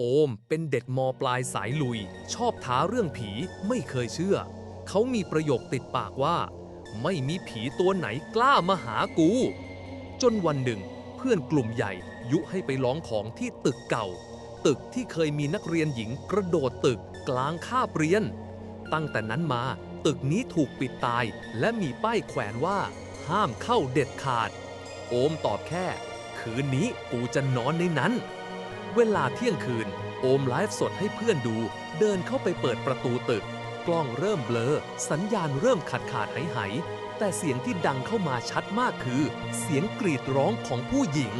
โอมเป็นเด็กมปลายสายลุย ชอบท้าเรื่องผีไม่เคยเชื่อ เขามีประโยคติดปากว่า ไม่มีผีตัวไหนกล้ามาหากู จนวันหนึ่ง เพื่อนกลุ่มใหญ่ยุให้ไปร้องของที่ตึกเก่า ตึกที่เคยมีนักเรียนหญิงกระโดดตึกกลางคาบเรียน ตั้งแต่นั้นมาตึกนี้ถูกปิดตาย และมีป้ายแขวนว่า ห้ามเข้าเด็ดขาด โอมตอบแค่ คืนนี้กูจะนอนในนั้น เวลาเที่ยงคืน โอมไลฟ์สดให้เพื่อนดู เดินเข้าไปเปิดประตูตึก กล้องเริ่มเบลอ สัญญาณเริ่มขาดขาดหายหายแต่เสียงที่ดังเข้ามาชัดมากคือ เสียงกรีดร้องของผู้หญิง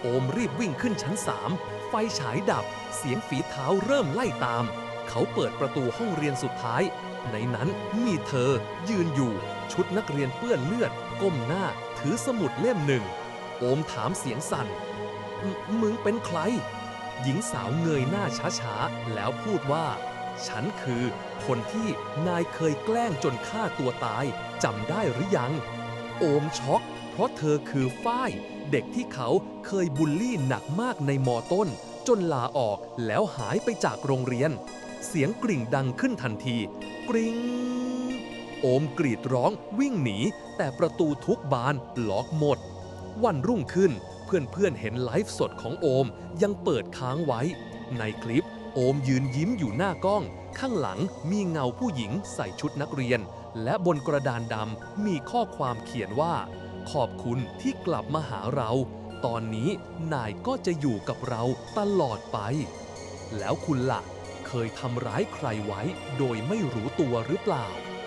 โอมรีบวิ่งขึ้นชั้นสามไฟฉายดับ เสียงฝีเท้าเริ่มไล่ตาม เขาเปิดประตูห้องเรียนสุดท้าย ในนั้นมีเธอ ยืนอยู่ ชุดนักเรียนเปื้อนเลือด ก้มหน้า ถือสมุดเล่มหนึ่ง โอมถามเสียงสั่นมมึงเป็นใคร หญิงสาวเงยหน้าช้าๆ แล้วพูดว่า ฉันคือ คนที่นายเคยแกล้งจนฆ่าตัวตายจำได้หรือยัง โอมช็อก เพราะเธอคือฝ้าย เด็กที่เขาเคยบูลลี่หนักมากในมอต้น จนลาออกแล้วหายไปจากโรงเรียน เสียงกริ่งดังขึ้นทันที กริงโอมกรีดร้องวิ่งหนี แต่ประตูทุกบานล็อกหมด วันรุ่งขึ้น เพื่อนๆเห็นไลฟ์สดของโอมยังเปิดค้างไว้ ในคลิปโอมยืนยิ้มอยู่หน้ากล้อง ข้างหลังมีเงาผู้หญิงใส่ชุดนักเรียน และบนกระดานดำมีข้อความเขียนว่า ขอบคุณที่กลับมาหาเรา ตอนนี้นายก็จะอยู่กับเราตลอดไป แล้วคุณล่ะ เคยทำร้ายใครไว้โดยไม่รู้ตัวหรือเปล่า